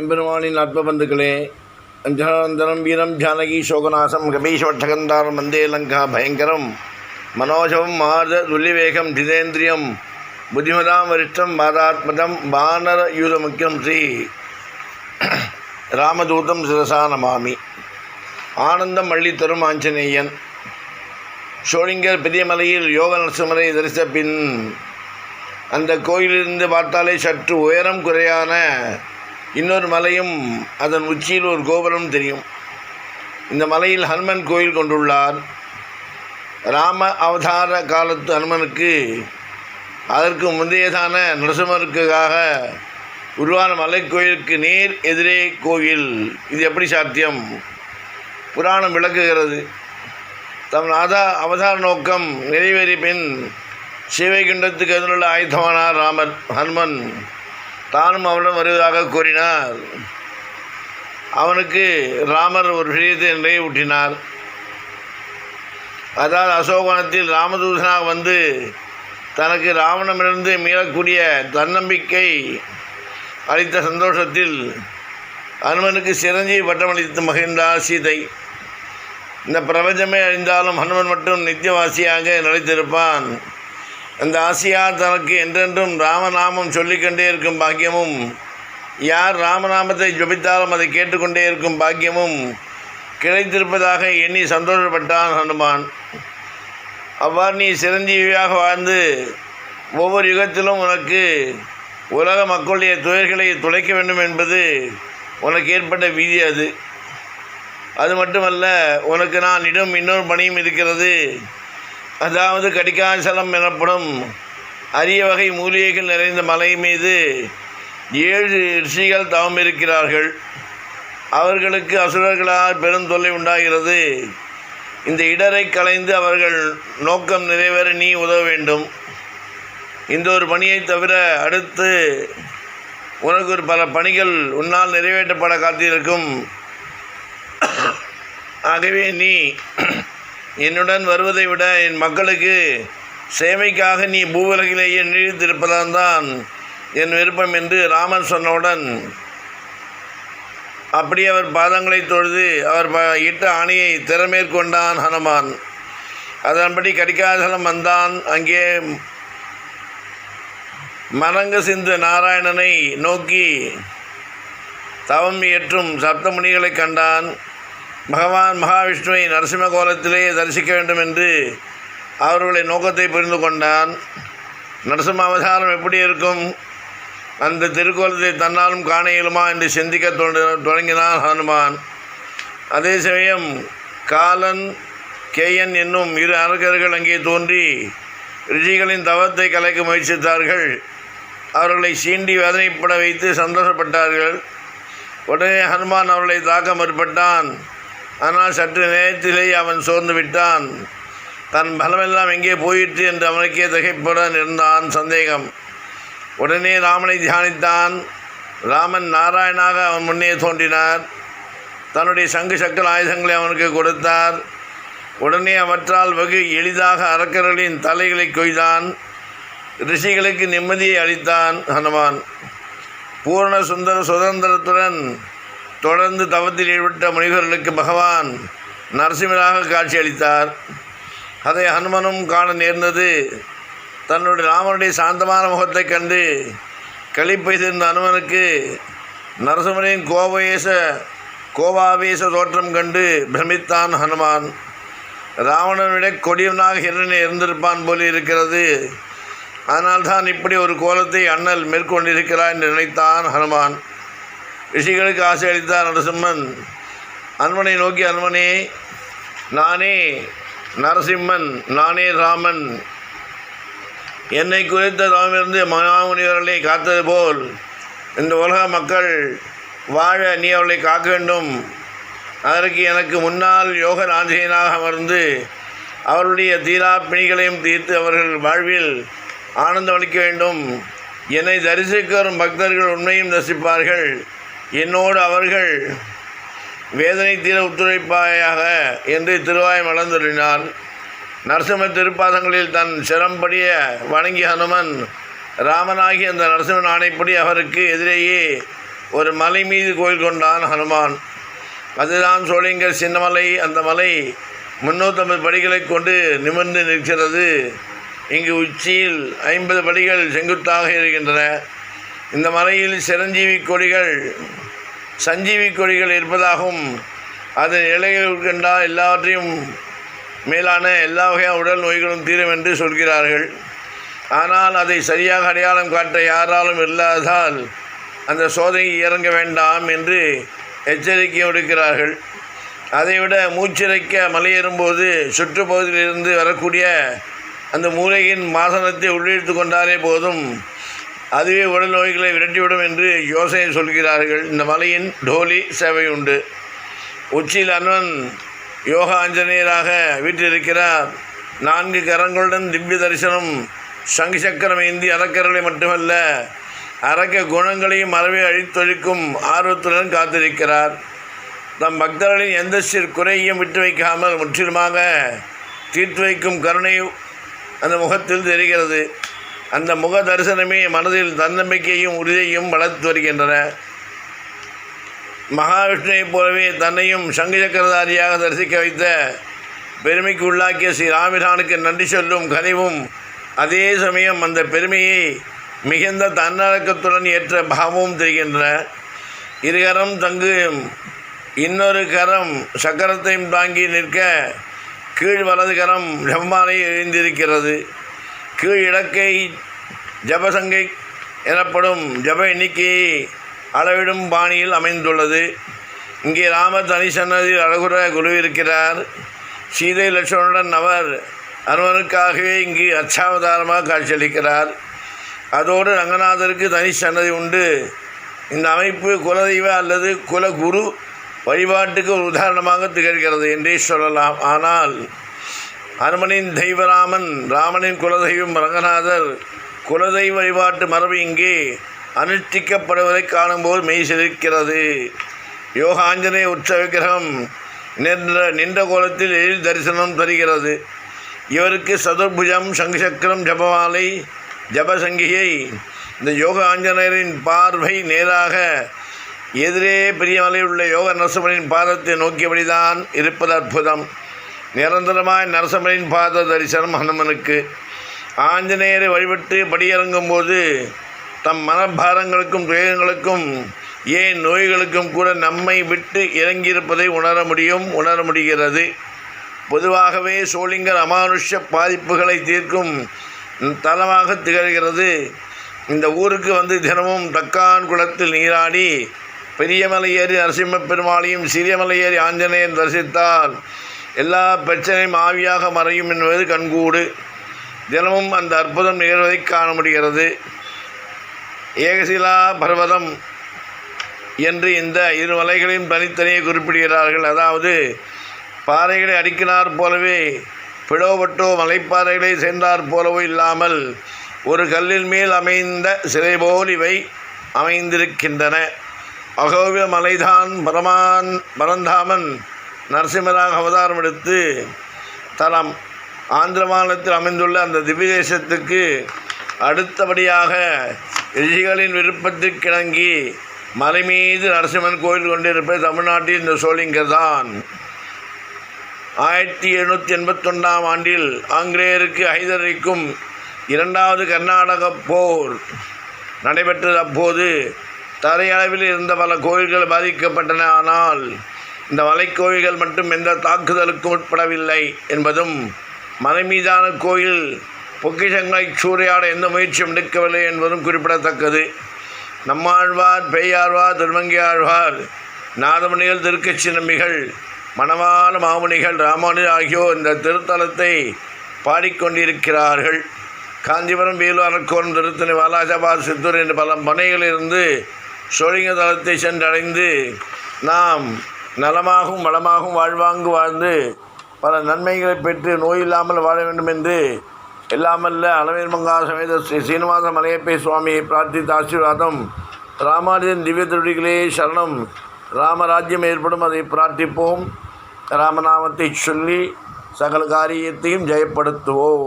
எம்பெருமானின் ஆத்மபந்துக்களே அஞ்சனந்தரம் வீரம் ஜானகி சோகநாசம் கபீஷவட்டகந்தாரம் வந்தே லங்கா பயங்கரம். மனோஜவம் மாத துல்லிவேகம் ஜிதேந்திரியம். புத்திமதாம் வரிஷ்டம் பாதாத்மதம் வானர யூத முக்கியம் ஸ்ரீ ராமதூதம் சிரசா நமாமி. ஆனந்தம் அள்ளி தரும் ஆஞ்சநேயன். ஷோலிங்கர் பெரியமலையில் யோக நரசிம்மரை தரிச பின் அந்த கோயிலிருந்து பார்த்தாலே சற்று உயரம் குறையான இன்னொரு மலையும் அதன் உச்சியில் ஒரு கோபுரம் தெரியும். இந்த மலையில் ஹனுமன் கோயில் கொண்டுள்ளார். ராம அவதார காலத்து ஹனுமனுக்கு அதற்கு முந்தையதான நரசிம்மருக்காக உருவான மலைக்கோயிலுக்கு நேர் எதிரே கோயில் இது எப்படி சாத்தியம்? புராணம் விளக்குகிறது. தம் ஆதா அவதார நோக்கம் நிறைவேறிய பின் சிவைகுண்டத்துக்கு எதிருள்ள ஆயுதமானார் ராமர் ஹனுமன். தானும் அவனிடம் வருவதாக கூறினார். அவனுக்கு ராமர் ஒரு விஷயத்தை நினைவூட்டினார் அதாவது அசோகவனத்தில் ராமதூதனாக வந்து தனக்கு ராவணமிருந்து மீளக்கூடிய தன்னம்பிக்கை அளித்த சந்தோஷத்தில் ஹனுமனுக்கு சிரஞ்சீவி பட்டமளித்து மகிழ்ந்தார் சீதை. இந்த பிரபஞ்சமே அழிந்தாலும் ஹனுமன் மட்டும் நித்தியவாசியாக நிலைத்திருப்பான். அந்த ஆசியா தனக்கு என்றென்றும் ராமநாமம் சொல்லிக்கொண்டே இருக்கும் பாக்கியமும் யார் ராமநாமத்தை ஜபித்தாலும் அதை கேட்டுக்கொண்டே இருக்கும் பாக்கியமும் கிடைத்திருப்பதாக எண்ணி சந்தோஷப்பட்டான் ஹனுமான். அவ்வாறு நீ சிரஞ்சீவியாக வாழ்ந்து ஒவ்வொரு யுகத்திலும் உனக்கு உலக மக்களுடைய துயர்களை துளைக்க வேண்டும் என்பது உனக்கு ஏற்பட்ட விதி அது. அது மட்டுமல்ல உனக்கு நான் இடம் இன்னொரு பணியும் இருக்கிறது. அதாவது கடிகாசலம் எனப்படும் அரிய வகை மூலிகைகள் நிறைந்த மலை மீது ஏழு ரிஷிகள் தவம் இருக்கிறார்கள். அவர்களுக்கு அசுரர்களால் பெரும் தொல்லை உண்டாகிறது. இந்த இடரை கலைந்து அவர்கள் நோக்கம் நிறைவேற நீ உதவ வேண்டும். இந்த ஒரு பணியை தவிர அடுத்து உனக்கு ஒரு பல பணிகள் உன்னால் நிறைவேற்றப்பட காத்திருக்கும். ஆகவே நீ என்னுடன் வருவதை விட என் மக்களுக்கு சேவைக்காக நீ பூவுலகிலேயே நீடித்திருப்பதால் தான் என் விருப்பம் என்று ராமன் சொன்னவுடன் அப்படி அவர் பாதங்களை தொழுது அவர் ப இட்ட ஆணையை திறமேற்கொண்டான் ஹனுமான். அதன்படி கடிகாசலம் வந்தான். அங்கே மரங்க சிந்து நாராயணனை நோக்கி தவம் இயற்றும் சப்தமுனிகளை கண்டான். பகவான் மகாவிஷ்ணுவை நரசிம்ம கோலத்திலே தரிசிக்க வேண்டும் என்று அவர்களுடைய நோக்கத்தை புரிந்து கொண்டான். நரசிம்ம அவதாரம் எப்படி இருக்கும்? அந்த திருக்கோலத்தை தன்னாலும் காண இயலுமா என்று சிந்திக்க தொடங்கினான் ஹனுமான். அதே சமயம் காலன் கேயன் என்னும் இரு அரக்கர்கள் அங்கே தோன்றி ரிஷிகளின் தவத்தை கலைக்க முயற்சித்தார்கள். அவர்களை சீண்டி வேதனைப்பட வைத்து சந்தோஷப்பட்டார்கள். உடனே ஹனுமான் அவர்களை தாக்க முற்பட்டான். ஆனால் சற்று நேரத்திலேயே அவன் சோர்ந்து விட்டான். தன் பலமெல்லாம் எங்கே போயிற்று என்று அவனுக்கே திகைப்புடன் இருந்தான் சந்தேகம். உடனே ராமனை தியானித்தான். ராமன் நாராயணாக அவன் முன்னே தோன்றினார். தன்னுடைய சங்கு சக்கர ஆயுதங்களை அவனுக்கு கொடுத்தார். உடனே அவற்றால் வெகு எளிதாக அரக்கர்களின் தலைகளை கொய்தான். ரிஷிகளுக்கு நிம்மதியை அளித்தான் ஹனுமான். பூர்ண சுந்தர சுதந்திரத்துடன் தொடர்ந்து தவத்தில் ஈடுபட்ட முனிவர்களுக்கு பகவான் நரசிம்மராக காட்சியளித்தார். அதை ஹனுமனும் காண நேர்ந்தது. தன்னுடைய ராமனுடைய சாந்தமான முகத்தைக் கண்டு களிப்பைத்திருந்த அனுமனுக்கு நரசிம்மரின் கோபவேச கோபாவேச தோற்றம் கண்டு பிரமித்தான் ஹனுமான். ராவணனை கொடியவனாக ஹிரண்ய இருந்திருப்பான் போல இருக்கிறது. அதனால்தான் இப்படி ஒரு கோலத்தை அண்ணல் மேற்கொண்டிருக்கிறார் என்று நினைத்தான் ஹனுமான். ரிஷிகளுக்கு ஆசை அளித்தார் நரசிம்மன். அன்பனை நோக்கி அன்பனே நானே நரசிம்மன் நானே ராமன். என்னை குறித்த தவமிருந்து மகாமுனிவர்களை காத்தது போல் இந்த உலக மக்கள் வாழ நீ அவளை காக்க வேண்டும். அதற்கு எனக்கு முன்னால் யோக நாந்திகனாக அமர்ந்து அவருடைய தீரா பிணிகளையும் தீர்த்து அவர்கள் வாழ்வில் ஆனந்தம் அளிக்க வேண்டும். என்னை தரிசிக்க வரும் பக்தர்கள் உண்மையும் தரிசிப்பார்கள். என்னோடு அவர்கள் வேதனை தீர ஒத்துழைப்பாயாக என்று திருவாய் மலர்ந்துள்ளினார் நரசிம்ம திருப்பாதங்களில் தன் சிரம்படிய வணங்கிய ஹனுமன் ராமனாகி அந்த நரசிம்மன் ஆணைப்படி அவருக்கு எதிரேயே ஒரு மலை மீது கோயில் கொண்டான் ஹனுமான். அதுதான் சோழிங்கர் சின்னமலை அந்த மலை முன்னூற்றம்பது படிகளை கொண்டு நிமிர்ந்து நிற்கிறது. இங்கு உச்சியில் ஐம்பது படிகள் செங்குத்தாக இருக்கின்றன. இந்த மலையில் சிரஞ்சீவி கொடிகள் சஞ்சீவி கொடிகள் இருப்பதாகவும் அதன் இலைகள் கண்டால் எல்லாவற்றையும் மேலான எல்லா வகையான உடல் நோய்களும் தீரும் என்று சொல்கிறார்கள். ஆனால் அதை சரியாக அடையாளம் காட்ட யாராலும் இல்லாததால் அந்த சோதனை இறங்க வேண்டாம் என்று எச்சரிக்கை விடுக்கிறார்கள். அதைவிட மூச்சிறைக்க மலையேறும்போது சுற்றுப்பகுதியிலிருந்து வரக்கூடிய அந்த மூளையின் மாசனத்தை உள்ளிழுத்து கொண்டாலே போதும். அதுவே உடல் நோய்களை விரட்டிவிடும் என்று யோசனை சொல்கிறார்கள். இந்த மலையின் டோலி சேவை உண்டு. உச்சியில் அண்ணன் யோகா ஆஞ்சநேயராக வீட்டிருக்கிறார் நான்கு கரங்களுடன் திவ்ய தரிசனம் சங்கு சக்கரம் ஏந்தி அறக்கரலை மட்டுமல்ல அரக்க குணங்களையும் அறவே அழித்தொழிக்கும் ஆர்வத்துடன் காத்திருக்கிறார். தம் பக்தர்களின் எந்த சிறு குறையும் விட்டு வைக்காமல் முற்றிலுமாக தீர்த்து வைக்கும் கருணை அந்த முகத்தில் தெரிகிறது. அந்த முக தரிசனமே மனதில் தன்னம்பிக்கையும் உறுதியையும் வளர்த்து வருகின்றன. மகாவிஷ்ணுவைப் போலவே தன்னையும் சங்கு சக்கரதாரியாக தரிசிக்க வைத்த பெருமைக்கு உள்ளாக்கிய ஸ்ரீ ராமிரானுக்கு நன்றி சொல்லும் கனிவும் அதே சமயம் அந்த பெருமையை மிகுந்த தன்னடக்கத்துடன் ஏற்ற பாவமும் தெரிகின்றன. இருகரம் தங்கு இன்னொரு கரம் சக்கரத்தையும் தாங்கி நிற்க கீழ் வலது கரம் ஜம்மானை எழுந்திருக்கிறது கீழ் இடக்கை ஜபசங்கை எனப்படும் ஜப எண்ணிக்கையை அளவிடும் பாணியில் அமைந்துள்ளது. இங்கே ராமர் தனி சன்னதியில் குரு இருக்கிறார். சீதை லட்சுமணனுடன் அவர் அனுமனுக்காகவே இங்கு அச்சாவதாரமாக காட்சியளிக்கிறார். அதோடு ரங்கநாதருக்கு தனி சன்னதி உண்டு. இந்த அமைப்பு குலதெய்வ அல்லது குலகுரு வழிபாட்டுக்கு ஒரு உதாரணமாக திகழ்கிறது என்றே சொல்லலாம். ஆனால் அனுமனின் தெய்வராமன் ராமனின் குலதெய்வம் ரங்கநாதர் குலதெய்வ வழிபாட்டு மரபு இங்கே அனுஷ்டிக்கப்படுவதை காணும்போது மெய் சிலிர்க்கிறது யோகாஞ்சனேய உற்சவ விக்கிரகம் நின்ற நின்ற கோலத்தில் எழில் தரிசனம் தருகிறது. இவருக்கு சதுர்புஜம் சங்கு சக்கரம் ஜபமாலை ஜபசங்கியை இந்த யோக ஆஞ்சநேயரின் பார்வை நேராக எதிரே பெரியமலையில் உள்ள யோக நரசிம்மனின் பாதத்தை நோக்கியபடிதான் இருப்பது அற்புதம். நிரந்தரமாய் நரசிம்மனின் பாத தரிசனம் ஹனுமனுக்கு ஆஞ்சநேயரை வழிபட்டு படியிறங்கும் போது தம் மனபாரங்களுக்கும் துயரங்களுக்கும் ஏன் நோய்களுக்கும் கூட நம்மை விட்டு இறங்கியிருப்பதை உணர முடியும் உணர முடிகிறது. பொதுவாகவே சோளிங்கர் அமானுஷ்ய பாதிப்புகளை தீர்க்கும் தலமாக திகழ்கிறது. இந்த ஊருக்கு வந்து தினமும் தக்கான் குளத்தில் நீராடி பெரியமலை ஏறி நரசிம்ம பெருமாளையும் சிறியமலை ஏறி ஆஞ்சநேயன் தரிசித்தால் எல்லா பிரச்சனையும் ஆவியாக மறையும் என்பது கண்கூடு. தினமும் அந்த அற்புதம் நிகழ்வதை காண முடிகிறது. ஏகசிலா பர்வதம் என்று இந்த இரு மலைகளையும் தனித்தனியே குறிப்பிடுகிறார்கள். அதாவது பாறைகளை அடிக்கினார் போலவே பிளவுபட்டோ மலைப்பாறைகளை சென்றார் போலவோ இல்லாமல் ஒரு கல்லின் மேல் அமைந்த சிலை போல் இவை அமைந்திருக்கின்றன. அகோவிய மலைதான் பரமான் பரந்தாமன் நரசிம்மராக அவதாரம் எடுத்து தலம் ஆந்திர மாநிலத்தில் அமைந்துள்ள அந்த திவ்யதேசத்துக்கு அடுத்தபடியாக ரிஷிகளின் விருப்பத்திற்கிணங்கி மலை மீது நரசிம்மன் கோயில் கொண்டிருப்பது தமிழ்நாட்டில் இந்த சோழிங்க தான் ஆயிரத்தி எழுநூற்றி எண்பத்தொன்னாம் ஆண்டில் ஆங்கிலேயருக்கு ஹைதரிக்கும் இரண்டாவது கர்நாடக போர் நடைபெற்றது அப்போது. தரையளவில் இருந்த பல கோயில்கள் பாதிக்கப்பட்டன. ஆனால் இந்த மலைக்கோயில்கள் மட்டும் எந்த தாக்குதலுக்கும் உட்படவில்லை என்பதும் மலை மீதான கோயில் பொக்கிஷங்களை சூறையாட எந்த முயற்சியும் எடுக்கவில்லை என்பதும் குறிப்பிடத்தக்கது. நம்மாழ்வார் பெய்யாழ்வார் திருமங்கியாழ்வார் நாதமணிகள் திருக்கச்சி நம்பிகள் மணவாள மாமுனிகள் ராமானு ஆகியோர் இந்த திருத்தலத்தை பாடிக்கொண்டிருக்கிறார்கள். காஞ்சிபுரம் வேலூர் அரக்கோணம் திருத்தணி வாலாஜாபாத் சித்தூர் என்ற பல மனைகளிலிருந்து சோழிங்க தளத்தை சென்றடைந்து நாம் நலமாகவும் வளமாகவும் வாழ்வாங்கு வாழ்ந்து பல நன்மைகளை பெற்று நோய் இல்லாமல் வாழ வேண்டும் என்று எல்லாமல்ல அளவேல் மங்கா சமேத ஸ்ரீ சீனிவாச மலையப்பை சுவாமியை பிரார்த்தித்த ஆசீர்வாதம். ராமானுஜன் திவ்ய திருடிகளே சரணம். ராமராஜ்யம் ஏற்படும் அதை பிரார்த்திப்போம். ராமநாமத்தை சொல்லி சகல காரியத்தையும் ஜெயப்படுத்துவோம்.